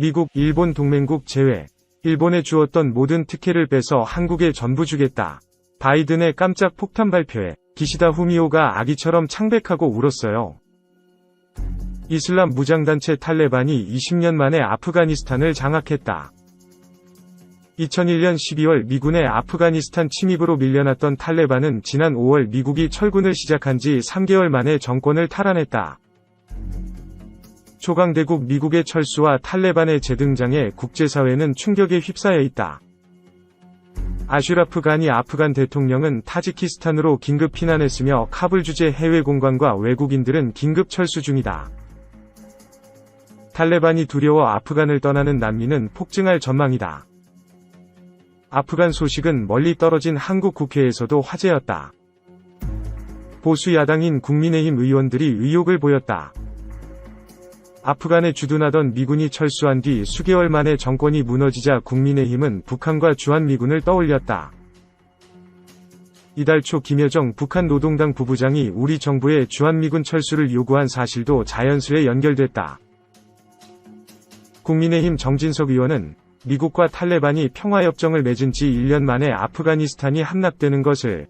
미국, 일본 동맹국 제외. 일본에 주었던 모든 특혜를 빼서 한국에 전부 주겠다. 바이든의 깜짝 폭탄 발표에 기시다 후미오가 아기처럼 창백하고 울었어요. 이슬람 무장단체 탈레반이 20년 만에 아프가니스탄을 장악했다. 2001년 12월 미군의 아프가니스탄 침입으로 밀려났던 탈레반은 지난 5월 미국이 철군을 시작한 지 3개월 만에 정권을 탈환했다. 초강대국 미국의 철수와 탈레반의 재등장에 국제사회는 충격에 휩싸여 있다. 아슈라프 가니 아프간 대통령은 타지키스탄으로 긴급 피난했으며 카불 주재 해외 공관과 외국인들은 긴급 철수 중이다. 탈레반이 두려워 아프간을 떠나는 난민은 폭증할 전망이다. 아프간 소식은 멀리 떨어진 한국 국회에서도 화제였다. 보수 야당인 국민의힘 의원들이 의욕을 보였다. 아프간에 주둔하던 미군이 철수한 뒤 수개월 만에 정권이 무너지자 국민의힘은 북한과 주한미군을 떠올렸다. 이달 초 김여정 북한 노동당 부부장이 우리 정부의 주한미군 철수를 요구한 사실도 자연스레 연결됐다. 국민의힘 정진석 의원은 미국과 탈레반이 평화협정을 맺은 지 1년 만에 아프가니스탄이 함락되는 것을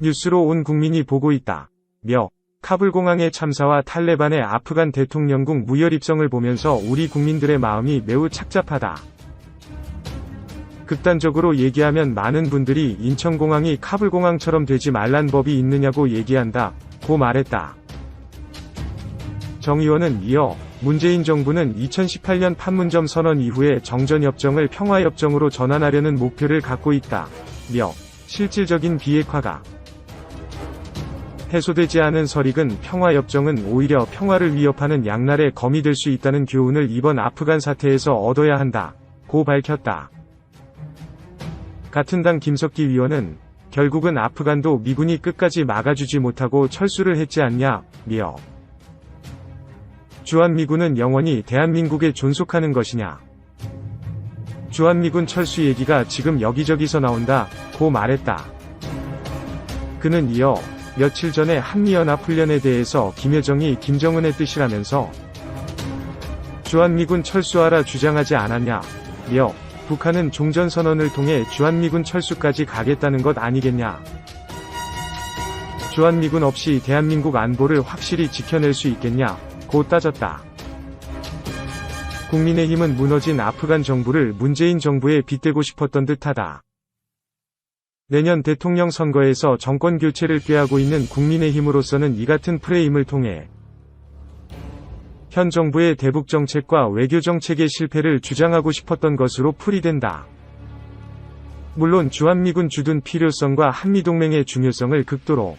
뉴스로 온 국민이 보고 있다. 며 카불 공항의 참사와 탈레반의 아프간 대통령궁 무혈 입성을 보면서 우리 국민들의 마음이 매우 착잡하다. 극단적으로 얘기하면 많은 분들이 인천공항이 카불공항처럼 되지 말란 법이 있느냐고 얘기한다. 고 말했다. 정 의원은 이어 문재인 정부는 2018년 판문점 선언 이후에 정전협정을 평화협정으로 전환하려는 목표를 갖고 있다. 며 실질적인 비핵화가 해소되지 않은 설익은 평화협정은 오히려 평화를 위협하는 양날의 검이 될 수 있다는 교훈을 이번 아프간 사태에서 얻어야 한다. 고 밝혔다. 같은 당 김석기 위원은 결국은 아프간도 미군이 끝까지 막아주지 못하고 철수를 했지 않냐, 며 주한미군은 영원히 대한민국에 존속하는 것이냐. 주한미군 철수 얘기가 지금 여기저기서 나온다, 고 말했다. 그는 이어 며칠 전에 한미연합훈련에 대해서 김여정이 김정은의 뜻이라면서 주한미군 철수하라 주장하지 않았냐, 며 북한은 종전선언을 통해 주한미군 철수까지 가겠다는 것 아니겠냐. 주한미군 없이 대한민국 안보를 확실히 지켜낼 수 있겠냐, 고 따졌다. 국민의힘은 무너진 아프간 정부를 문재인 정부에 빗대고 싶었던 듯하다. 내년 대통령 선거에서 정권 교체를 꾀하고 있는 국민의힘으로서는 이 같은 프레임을 통해 현 정부의 대북 정책과 외교 정책의 실패를 주장하고 싶었던 것으로 풀이된다. 물론 주한미군 주둔 필요성과 한미동맹의 중요성을 극도로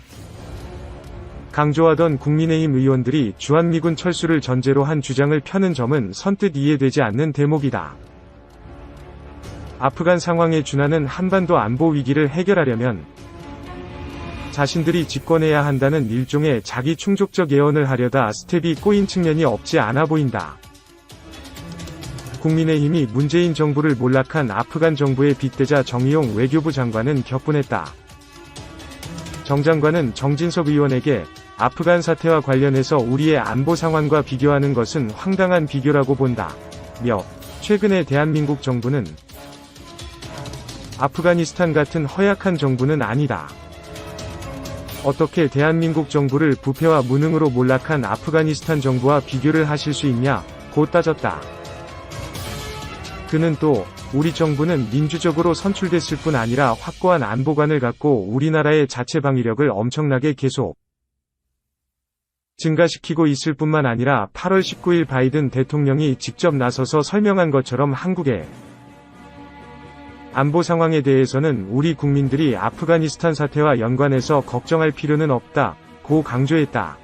강조하던 국민의힘 의원들이 주한미군 철수를 전제로 한 주장을 펴는 점은 선뜻 이해되지 않는 대목이다. 아프간 상황에 준하는 한반도 안보 위기를 해결하려면 자신들이 집권해야 한다는 일종의 자기 충족적 예언을 하려다 스텝이 꼬인 측면이 없지 않아 보인다. 국민의힘이 문재인 정부를 몰락한 아프간 정부의 빗대자 정의용 외교부 장관은 격분했다. 정 장관은 정진석 의원에게 아프간 사태와 관련해서 우리의 안보 상황과 비교하는 것은 황당한 비교라고 본다. 며 최근에 대한민국 정부는 아프가니스탄 같은 허약한 정부는 아니다. 어떻게 대한민국 정부를 부패와 무능으로 몰락한 아프가니스탄 정부와 비교를 하실 수 있냐, 고 따졌다. 그는 또, 우리 정부는 민주적으로 선출됐을 뿐 아니라 확고한 안보관을 갖고 우리나라의 자체 방위력을 엄청나게 계속 증가시키고 있을 뿐만 아니라 8월 19일 바이든 대통령이 직접 나서서 설명한 것처럼 한국의 안보 상황에 대해서는 우리 국민들이 아프가니스탄 사태와 연관해서 걱정할 필요는 없다, 고 강조했다.